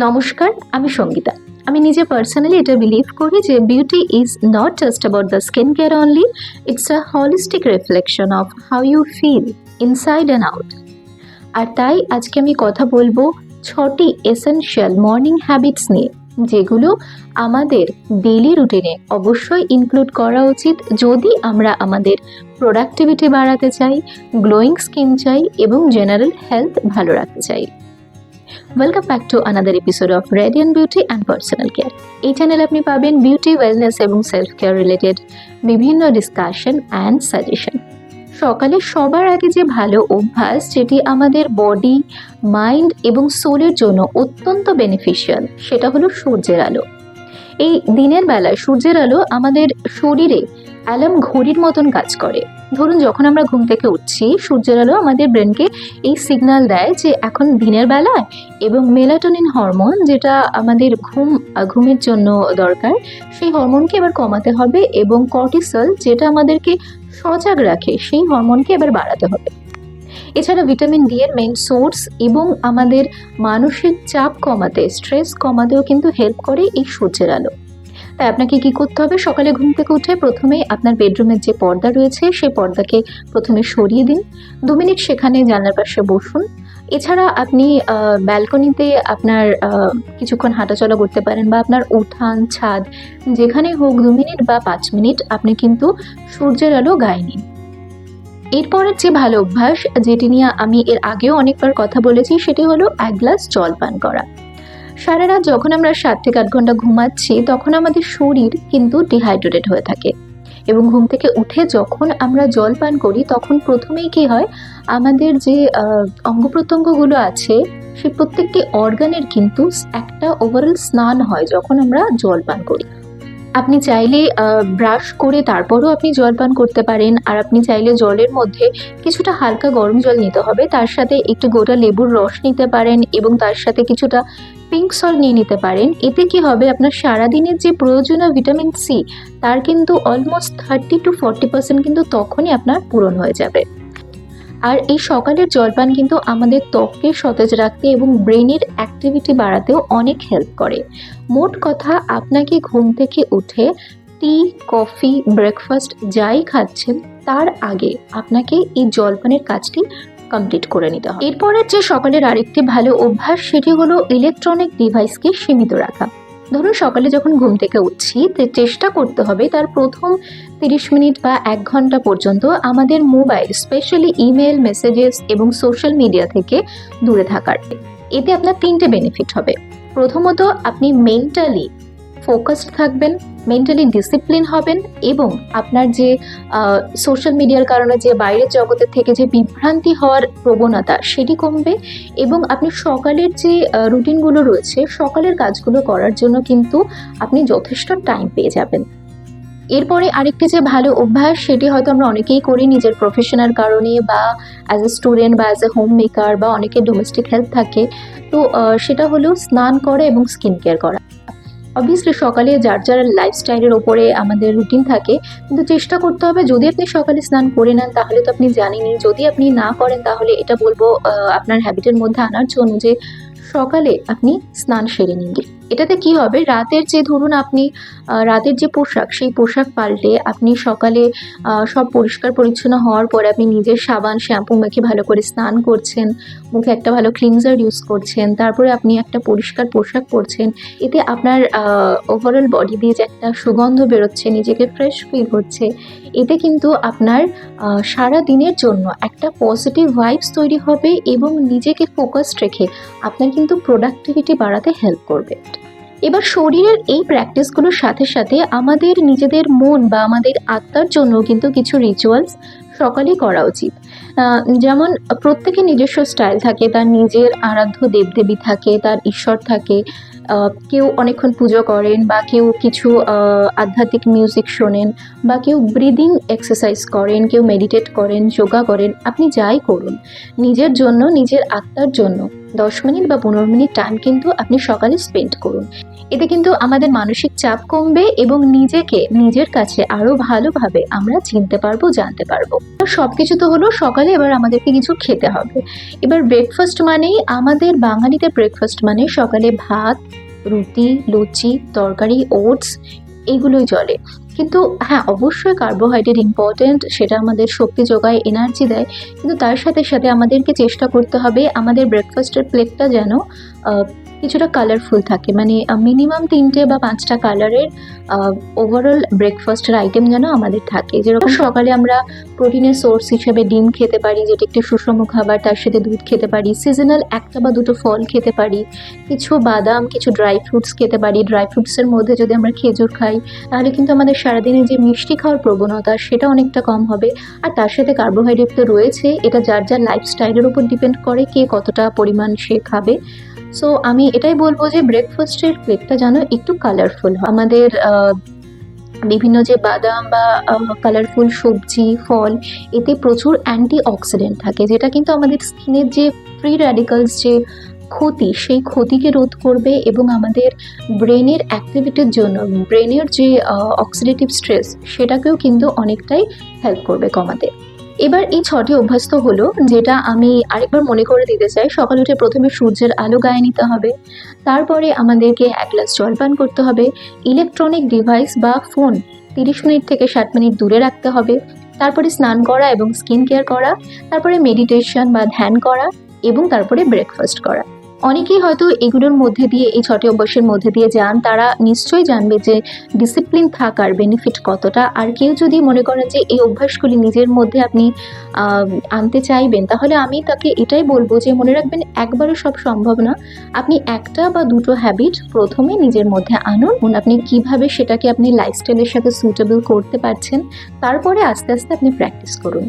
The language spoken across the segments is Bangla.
নমস্কার, আমি সঙ্গীতা। আমি নিজে পার্সোনালি এটা বিলিভ করি যে beauty is not just about the skin care only it's a holistic reflection of how you feel inside and out আর তাই আজকে আমি কথা বলব ছটি এসেনশিয়াল মর্নিং হ্যাবিটস নিয়ে, যেগুলো আমাদের ডেইলি রুটিনে অবশ্যই ইনক্লুড করা উচিত যদি আমরা আমাদের প্রোডাক্টিভিটি বাড়াতে চাই গ্লোয়িং স্কিন চাই এবং জেনারেল হেলথ ভালো রাখতে চাই। Welcome back to another episode of radiant beauty and personal care এই চ্যানেলে আপনি পাবেন বিউটি ওয়েলনেস এবং সেলফ কেয়ার রিলেটেড বিভিন্ন ডিসকাশন অ্যান্ড সাজেশন সকালে সবার আগে যে ভালো অভ্যাস যেটি আমাদের বডি মাইন্ড এবং সোলের জন্য অত্যন্ত বেনিফিশিয়াল সেটা হলো সূর্যের আলো। এই দিনের বেলায় সূর্যের আলো আমাদের শরীরে অ্যালার্ম ঘড়ির মতন কাজ করে। ধরুন, যখন আমরা ঘুম থেকে উঠছি, সূর্যের আলো আমাদের ব্রেনকে এই সিগন্যাল দেয় যে এখন দিনের বেলায় এবং মেলাটোনিন হরমোন যেটা আমাদের ঘুম, ঘুমের জন্য দরকার, সেই হরমোনকে এবার কমাতে হবে এবং কর্টিসল যেটা আমাদেরকে সজাগ রাখে, সেই হরমোনকে এবার বাড়াতে হবে। এছাড়া ভিটামিন ডি এর মেইন সোর্স এবং আমাদের মানসিক চাপ কমাতে স্ট্রেস কমাতেও কিন্তু হেল্প করে এই সূর্যের আলো। তাই আপনাকে কি করতে হবে? সকালে ঘুম থেকে উঠে প্রথমে আপনার বেডরুমের যে পর্দা রয়েছে, সেই পর্দাকে প্রথমে সরিয়ে দিন। দু মিনিট সেখানে জানলার পাশে বসুন। এছাড়া আপনি ব্যালকনিতে আপনার কিছুক্ষণ হাঁটাচলা করতে পারেন বা আপনার উঠান, ছাদ, যেখানে হোক দু মিনিট বা পাঁচ মিনিট আপনি কিন্তু সূর্যের আলো গায়ে নিন। এরপরের যে ভালো অভ্যাস, যেটি নিয়ে আমি এর আগেও অনেকবার কথা বলেছি, সেটি হলো এক গ্লাস জল পান করা। সারা রাত যখন আমরা সাত থেকে আট ঘণ্টা ঘুমাচ্ছি, তখন আমাদের শরীর কিন্তু ডিহাইড্রেটেড হয়ে থাকে। এবং ঘুম থেকে উঠে যখন আমরা জল পান করি, তখন প্রথমেই কি হয়, আমাদের যে অঙ্গ প্রত্যঙ্গগুলো আছে, সে প্রত্যেকটি অর্গানের কিন্তু একটা ওভারঅল স্নান হয় যখন আমরা জল পান করি। আপনি চাইলে ব্রাশ করে তারপরও আপনি জল পান করতে পারেন। আর আপনি চাইলে জলের মধ্যে কিছুটা হালকা গরম জল নিতে হবে। তার সাথে একটু গোটা লেবুর রস নিতে পারেন এবং তার সাথে কিছুটা পিঙ্ক সল্ট নিয়ে নিতে পারেন। এতে কি হবে? আপনার সারাদিনের যে প্রয়োজনীয় ভিটামিন সি তার কিন্তু almost thirty to forty percent কিন্তু তখনই আপনার পূরণ হয়ে যাবে। আর এই সকালের জলপান কিন্তু আমাদের ত্বককে সতেজ রাখতে এবং ব্রেনের অ্যাক্টিভিটি বাড়াতেও অনেক হেল্প করে। মোট কথা, আপনাকে ঘুম থেকে উঠে টি কফি ব্রেকফাস্ট যাই খাচ্ছেন, তার আগে আপনাকে এই জলপানের কাজটি কমপ্লিট করে নিতে হবে। এরপরের যে সকালের আরেকটি ভালো অভ্যাস, সেটি হলো ইলেকট্রনিক ডিভাইসকে সীমিত রাখা। ধরুন সকালে যখন ঘুম থেকে উঠছি, তো চেষ্টা করতে হবে তার প্রথম তিরিশ মিনিট বা এক ঘণ্টা পর্যন্ত আমাদের মোবাইল, স্পেশালি ইমেল, মেসেজেস এবং সোশ্যাল মিডিয়া থেকে দূরে থাকার। এতে আপনার তিনটে বেনিফিট হবে। প্রথমত, আপনি মেন্টালি ফোকাসড থাকবেন, মেন্টালি ডিসিপ্লিন হবেন এবং আপনার যে সোশ্যাল মিডিয়ার কারণে যে বাইরের জগতের থেকে যে বিভ্রান্তি হওয়ার প্রবণতা সেটি কমবে এবং আপনি সকালের যে রুটিনগুলো রয়েছে সকালের কাজগুলো করার জন্য কিন্তু আপনি যথেষ্ট টাইম পেয়ে যাবেন। এরপরে আরেকটি যে ভালো অভ্যাস সেটি হয়তো আমরা অনেকেই করি নিজের প্রফেশনাল কারণে বা অ্যাজ এ স্টুডেন্ট বা অ্যাজ এ হোম মেকার বা অনেকের ডোমেস্টিক হেল্প থাকে। তো সেটা হলো স্নান করা এবং স্কিন কেয়ার করা। অবভিয়াসলি সকালে যার যার লাইফস্টাইলের ওপরে আমাদের রুটিন থাকে, কিন্তু চেষ্টা করতে হবে যদি আপনি সকালে স্নান করে নেন, তাহলে তো আপনি জানেনই। যদি আপনি না করেন, তাহলে এটা বলব আপনার হ্যাবিটের মধ্যে আনার জন্য যে সকালে আপনি স্নান সেরে নিন। এটাতে কি হবে? রাতের যে ধরুন আপনি রাতের যে পোশাক, সেই পোশাক পাল্টে আপনি সকালে সব পরিষ্কার পরিচ্ছন্ন হওয়ার পরে আপনি নিজের সাবান, শ্যাম্পু মেখে ভালো করে স্নান করছেন, মুখে একটা ভালো ক্লিনজার ইউজ করছেন, তারপরে আপনি একটা পরিষ্কার পোশাক পরছেন, এতে আপনার ওভারঅল বডি দিয়ে যে একটা সুগন্ধ বেরোচ্ছে, নিজেকে ফ্রেশ ফিল হচ্ছে, এতে কিন্তু আপনার সারা দিনের জন্য একটা পজিটিভ ভাইবস তৈরি হবে এবং নিজেকে ফোকাসড রেখে আপনার কিন্তু প্রোডাক্টিভিটি বাড়াতে হেল্প করবে। এবার শরীরের এই প্র্যাকটিসগুলোর সাথে সাথে আমাদের নিজেদের মন বা আমাদের আত্মার জন্য কিন্তু কিছু রিচুয়ালস সকালেই করা উচিত। যেমন প্রত্যেকের নিজস্ব স্টাইল থাকে, তার নিজের আরাধ্য দেবদেবী থাকে, তার ঈশ্বর থাকে কেউ অনেকক্ষণ পুজো করেন বা কেউ কিছু আধ্যাত্মিক মিউজিক শোনেন বা কেউ ব্রিদিং এক্সারসাইজ করেন, কেউ মেডিটেট করেন যোগা করেন, আপনি যাই করুন, নিজের জন্য, নিজের আত্মার জন্য দশ মিনিট বা পনেরো মিনিট টাইম কিন্তু আপনি সকালে স্পেন্ড করুন। এতে কিন্তু আমাদের মানসিক চাপ কমবে এবং নিজেকে, নিজের কাছে আরও ভালোভাবে আমরা চিনতে পারব, জানতে পারব। সব কিছু তো হলো সকালে এবার আমাদেরকে কিছু খেতে হবে। এবার ব্রেকফাস্ট মানেই আমাদের বাঙালিতে ব্রেকফাস্ট মানে সকালে ভাত, রুটি, লুচি, তরকারি ওটস এগুলোই চলে। কিন্তু হ্যাঁ অবশ্যই কার্বোহাইড্রেট ইম্পর্ট্যান্ট সেটা আমাদের শক্তি যোগায় এনার্জি দেয়, কিন্তু তার সাথে সাথে আমাদেরকে চেষ্টা করতে হবে আমাদের ব্রেকফাস্টের প্লেটটা যেন কিছুটা কালারফুল থাকে। মানে মিনিমাম তিনটে বা পাঁচটা কালারের ওভারঅল ব্রেকফাস্টের আইটেম যেন আমাদের থাকে। যেরকম সকালে আমরা প্রোটিনের সোর্স হিসেবে ডিম খেতে পারি যেটা একটি সুষম খাবার তার সাথে দুধ খেতে পারি সিজনাল একটা বা দুটো ফল খেতে পারি কিছু বাদাম কিছু ড্রাই ফ্রুটস খেতে পারি। ড্রাই ফ্রুটসের মধ্যে যদি আমরা খেজুর খাই তাহলে কিন্তু আমাদের সারাদিনে যে মিষ্টি খাওয়ার প্রবণতা সেটা অনেকটা কম হবে। আর তার সাথে কার্বোহাইড্রেট তো রয়েছে এটা যার যার লাইফস্টাইলের উপর ডিপেন্ড করে কে কতটা পরিমাণ সে খাবে। সো আমি এটাই বলব যে ব্রেকফাস্টের প্লেটটা যেন একটু কালারফুল হয়। আমাদের বিভিন্ন যে বাদাম বা কালারফুল সবজি, ফল, এতে প্রচুর অ্যান্টি অক্সিডেন্ট থাকে, যেটা কিন্তু আমাদের স্কিনের যে ফ্রি র্যাডিকালস যে ক্ষতি, সেই ক্ষতিকে রোধ করবে এবং আমাদের ব্রেনের অ্যাক্টিভিটির জন্য, ব্রেনের যে অক্সিডেটিভ স্ট্রেস সেটাকেও কিন্তু অনেকটাই হেল্প করবে কমাতে। এবার এই ছটি অভ্যস্ত হলো, যেটা আমি আরেকবার মনে করে দিতে চাই। সকাল উঠে প্রথমে সূর্যের আলো গায়ে নিতে হবে, তারপরে আমাদেরকে এক গ্লাস জল পান করতে হবে, ইলেকট্রনিক ডিভাইস বা ফোন তিরিশ মিনিট থেকে ষাট মিনিট দূরে রাখতে হবে, তারপরে স্নান করা এবং স্কিন কেয়ার করা, তারপরে মেডিটেশন বা ধ্যান করা এবং তারপরে ব্রেকফাস্ট করা। অনেকেই হয়তো এগুলোর মধ্যে দিয়ে, এই ছটি অভ্যাসের মধ্যে দিয়ে যান, তারা নিশ্চয়ই জানবে যে ডিসিপ্লিন থাকার বেনিফিট কতটা। আর কেউ যদি মনে করেন যে এই অভ্যাসগুলি নিজের মধ্যে আপনি আনতে চাইবেন, তাহলে আমি তাকে এটাই বলব যে মনে রাখবেন একবারে সব সম্ভব না। আপনি একটা বা দুটো হ্যাবিট প্রথমে নিজের মধ্যে আনুন আপনি কীভাবে সেটাকে আপনি লাইফস্টাইলের সাথে সুটেবল করতে পারছেন, তারপরে আস্তে আস্তে আপনি প্র্যাকটিস করুন।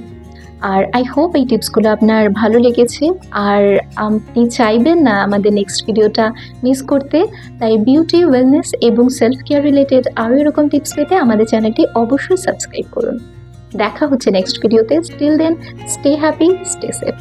আর আই হোপ এই টিপসগুলো আপনার ভালো লেগেছে। আর আপনি চাইবেন না আমাদের নেক্সট ভিডিওটা মিস করতে, তাই বিউটি ওয়েলনেস এবং সেলফ কেয়ার রিলেটেড আরও এরকম টিপস পেতে আমাদের চ্যানেলটি অবশ্যই সাবস্ক্রাইব করুন। দেখা হচ্ছে নেক্সট ভিডিওতে still then stay happy stay safe